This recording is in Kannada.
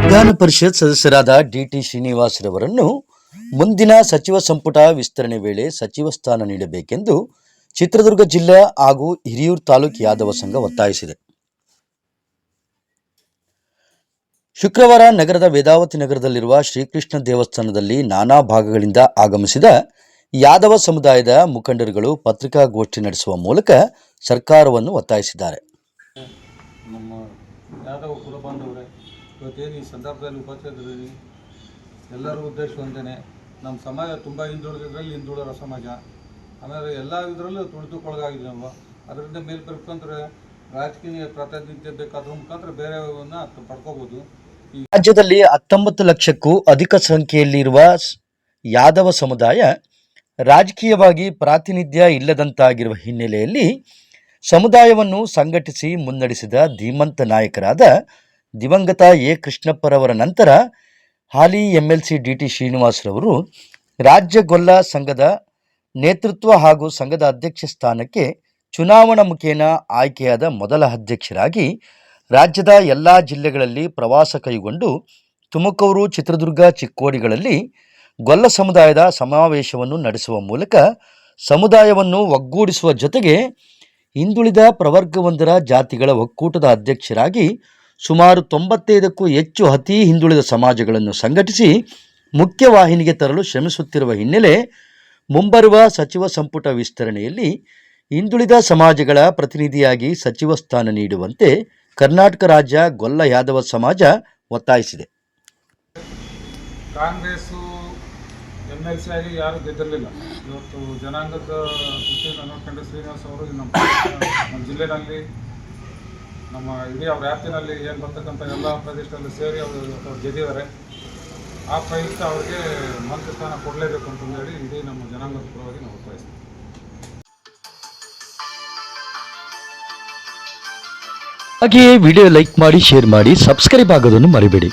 ವಿಧಾನ ಪರಿಷತ್ ಸದಸ್ಯರಾದ ಡಿಟಿ ಶ್ರೀನಿವಾಸರವರನ್ನು ಮುಂದಿನ ಸಚಿವ ಸಂಪುಟ ವಿಸ್ತರಣೆ ವೇಳೆ ಸಚಿವ ಸ್ಥಾನ ನೀಡಬೇಕೆಂದು ಚಿತ್ರದುರ್ಗ ಜಿಲ್ಲೆ ಹಾಗೂ ಹಿರಿಯೂರು ತಾಲೂಕು ಯಾದವ ಸಂಘ ಒತ್ತಾಯಿಸಿದೆ. ಶುಕ್ರವಾರ ನಗರದ ವೇದಾವತಿ ನಗರದಲ್ಲಿರುವ ಶ್ರೀಕೃಷ್ಣ ದೇವಸ್ಥಾನದಲ್ಲಿ ನಾನಾ ಭಾಗಗಳಿಂದ ಆಗಮಿಸಿದ ಯಾದವ ಸಮುದಾಯದ ಮುಖಂಡರುಗಳು ಪತ್ರಿಕಾಗೋಷ್ಠಿ ನಡೆಸುವ ಮೂಲಕ ಸರ್ಕಾರವನ್ನು ಒತ್ತಾಯಿಸಿದ್ದಾರೆ. ನಮ್ಮ ಯಾದವ ಕುಲ ಇವತ್ತೇನು ಈ ಸಂದರ್ಭದಲ್ಲಿ ಉಪಸ್ಥಿತರಿದ್ದೀವಿ ಎಲ್ಲರೂ ಉದ್ದೇಶ ಒಂದೇನೆ ನಮ್ಮ ಸಮಾಜ ತುಂಬ ಹಿಂದುಳಿದ್ರಲ್ಲಿ ಹಿಂದುಳಿದ ಸಮಾಜ. ಆಮೇಲೆ ಎಲ್ಲ ಇದರಲ್ಲೂ ತುಳಿದುಕೊಳಗಾಗಿದೆ ನಮ್ಮ. ಅದರಿಂದ ಮೇಲೆ ಬರ್ಬೇಕಂದ್ರೆ ರಾಜಕೀಯ ಪ್ರಾತಿನಿಧ್ಯ ಬೇಕಾದ್ರ ಮುಖಾಂತರ ಬೇರೆಯವನ್ನ ಪಡ್ಕೋಬಹುದು ರಾಜ್ಯದಲ್ಲಿ ಹತ್ತೊಂಬತ್ತು ಲಕ್ಷಕ್ಕೂ ಅಧಿಕ ಸಂಖ್ಯೆಯಲ್ಲಿರುವ ಯಾದವ ಸಮುದಾಯ ರಾಜಕೀಯವಾಗಿ ಪ್ರಾತಿನಿಧ್ಯ ಇಲ್ಲದಂತಾಗಿರುವ ಹಿನ್ನೆಲೆಯಲ್ಲಿ ಸಮುದಾಯವನ್ನು ಸಂಘಟಿಸಿ ಮುನ್ನಡೆಸಿದ ಧೀಮಂತ ನಾಯಕರಾದ ದಿವಂಗತ ಎ. ಕೃಷ್ಣಪ್ಪರವರ ನಂತರ ಹಾಲಿ ಎಂಎಲ್ಸಿ ಡಿ ಟಿ ಶ್ರೀನಿವಾಸರವರು ರಾಜ್ಯ ಗೊಲ್ಲ ಸಂಘದ ನೇತೃತ್ವ ಹಾಗೂ ಸಂಘದ ಅಧ್ಯಕ್ಷ ಸ್ಥಾನಕ್ಕೆ ಚುನಾವಣಾ ಮುಖೇನ ಆಯ್ಕೆಯಾದ ಮೊದಲ ಅಧ್ಯಕ್ಷರಾಗಿ ರಾಜ್ಯದ ಎಲ್ಲ ಜಿಲ್ಲೆಗಳಲ್ಲಿ ಪ್ರವಾಸ ಕೈಗೊಂಡು ತುಮಕೂರು, ಚಿತ್ರದುರ್ಗ, ಚಿಕ್ಕೋಡಿಗಳಲ್ಲಿ ಗೊಲ್ಲ ಸಮುದಾಯದ ಸಮಾವೇಶವನ್ನು ನಡೆಸುವ ಮೂಲಕ ಸಮುದಾಯವನ್ನು ಒಗ್ಗೂಡಿಸುವ ಜೊತೆಗೆ ಹಿಂದುಳಿದ ಪ್ರವರ್ಗವೊಂದರ ಜಾತಿಗಳ ಒಕ್ಕೂಟದ ಅಧ್ಯಕ್ಷರಾಗಿ ಸುಮಾರು ತೊಂಬತ್ತೈದಕ್ಕೂ ಹೆಚ್ಚು ಅತಿ ಹಿಂದುಳಿದ ಸಮಾಜಗಳನ್ನು ಸಂಘಟಿಸಿ ಮುಖ್ಯವಾಹಿನಿಗೆ ತರಲು ಶ್ರಮಿಸುತ್ತಿರುವ ಹಿನ್ನೆಲೆ ಮುಂಬರುವ ಸಚಿವ ಸಂಪುಟ ವಿಸ್ತರಣೆಯಲ್ಲಿ ಹಿಂದುಳಿದ ಸಮಾಜಗಳ ಪ್ರತಿನಿಧಿಯಾಗಿ ಸಚಿವ ಸ್ಥಾನ ನೀಡುವಂತೆ ಕರ್ನಾಟಕ ರಾಜ್ಯ ಗೊಲ್ಲ ಯಾದವ ಸಮಾಜ ಒತ್ತಾಯಿಸಿದೆ. ಕಾಂಗ್ರೆಸ್ಸು ಎಂ ಎಲ್ ಸಿ ಆಗಿ ಯಾರು ಗೆದ್ದಿರಲಿಲ್ಲ. ಇವತ್ತು ಜನಾಂಗದ ದೃಷ್ಟಿಯಿಂದ ಶ್ರೀನಿವಾಸ ಅವರು ನಮ್ಮ ನಮ್ಮ ಜಿಲ್ಲೆನಲ್ಲಿ, ನಮ್ಮ ಇಡೀ ಅವ್ರ ವ್ಯಾಪ್ತಿನಲ್ಲಿ ಏನು ಬರ್ತಕ್ಕಂಥ ಎಲ್ಲ ಪ್ರದೇಶದಲ್ಲಿ ಸೇರಿ ಅವ್ರು ಗೆದ್ದಿದ್ದಾರೆ. ಆ ಪ್ರಯುಕ್ತ ಅವ್ರಿಗೆ ಮಂತ್ರಿ ಸ್ಥಾನ ಕೊಡಲೇಬೇಕು ಅಂತಂದು ಹೇಳಿ ಇಡೀ ನಮ್ಮ ಜನಾಂಗದ ಪರವಾಗಿ ನಾವು ಒತ್ತಾಯಿಸ್ತೀವಿ. ಹಾಗೆಯೇ ವಿಡಿಯೋ ಲೈಕ್ ಮಾಡಿ, ಶೇರ್ ಮಾಡಿ, ಸಬ್ಸ್ಕ್ರೈಬ್ ಆಗೋದನ್ನು ಮರಿಬೇಡಿ.